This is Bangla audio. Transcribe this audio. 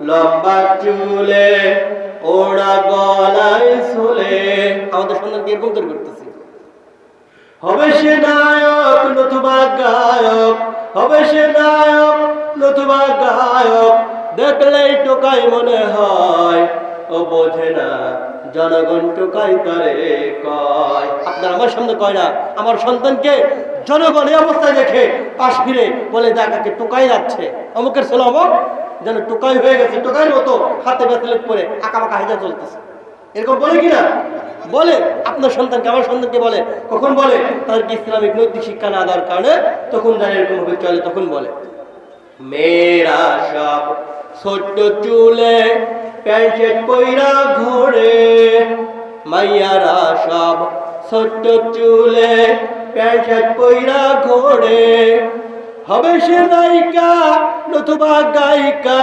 লম্বা চুলে, ওড়া গলায় চলে। আমাদের সন্তানকে এরকম তৈরি করতেছি? হবে সে নায়ক, নতুবা গায়ক, হবে সে নায়ক, নতুবা গায়ক। দেখলেই টোকাই মনে হয়, ও বোঝে না জনগণ টোকাই করে কয়। আপনার আমার সামনে কয় না, আমার সন্তানকে জনগণ এই অবস্থায় দেখে পাশ ফিরে বলে দেখাকে টোকাই যাচ্ছে। অমুকের ছেলে অমুক, যেন টোকাই হয়ে গেছে, টোকাইয়ের মতো হাতে ব্যাথলেট পরে আঁকা বাঁকা হেজা চলতেছে। এরকম বলে কিনা বলে, আপনার সন্তানকে, আমার সন্তানকে বলে। কখন বলে? তাদেরকে ইসলামিক নৈতিক শিক্ষা না দেওয়ার কারণে? তখন যারা এরকম ভাবে চলে তখন বলে। মেয়েরা সব ছোট্ট চুলে প্যান্ট শার্ট পইরা ঘোরে। মাইয়ারা সব ছোট্ট চুলে প্যান্ট পইরা ঘোরে হবে সে নায়িকা নতুবা গায়িকা